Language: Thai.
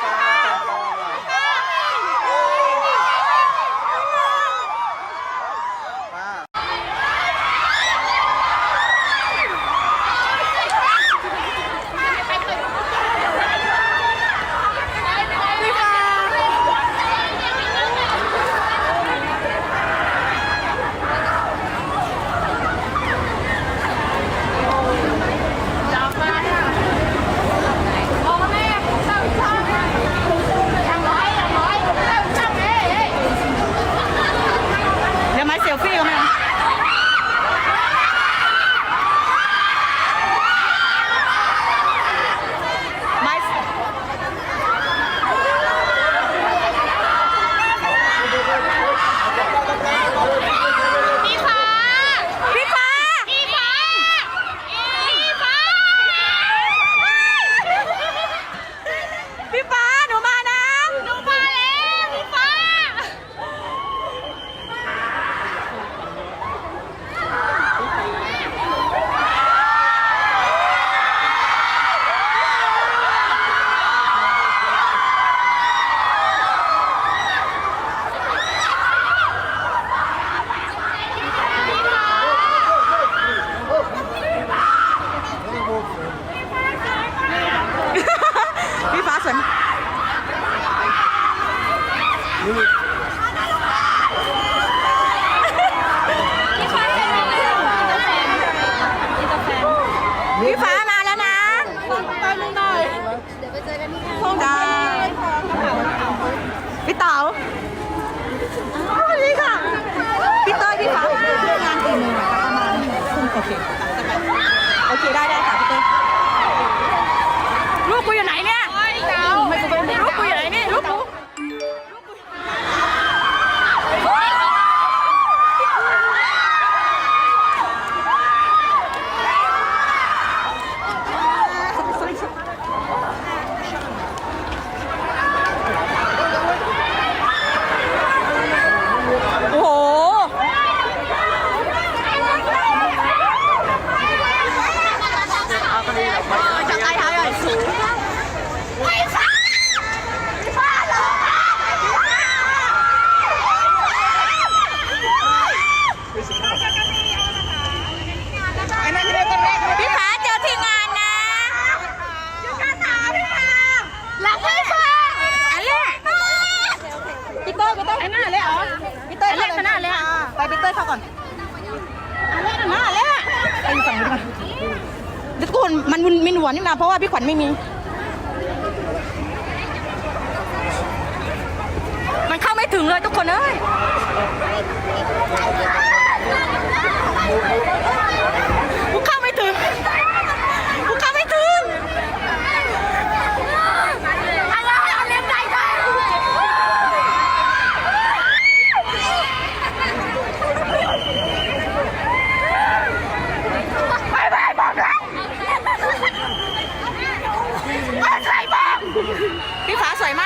Bye. พี่ฟ้ามาแล้วนะจ้าพี่เต๋าสวัสดีค่ะ พี่เต้ยพี่ฟ้างานกี่โมงอะคะประมาณทุ่มโอเค โอเคได้ได้ค่ะพี่เต้ยลูกกูอยู่ไหนเนี่ยไม่กูเป็นลูกกูอยู่ไหนเนี่ยลูกกูโอ้โห จับใต้เท้าหน่อยสูงไม่ฟ้าฟ้าลงมาพี่ฟ้าเจอที่งานนะอยู่กันหาพี่ฟ้าหลังพี่ฟ้าอันแรกพี่เต้ยพี่เต้ยอันหน้าเลยเหรอพี่เต้ยเข้าเลยหน้าเลยไปพี่เต้ยเข้าก่อนอันแรกหน้าเลยไปอยู่ฝั่งนู้นก่อน ทุกคนมันมีหนวดนี่นะเพราะว่าพี่ขวัญไม่มี มันเข้าไม่ถึงเลยทุกคนเอ้ย 你怕水吗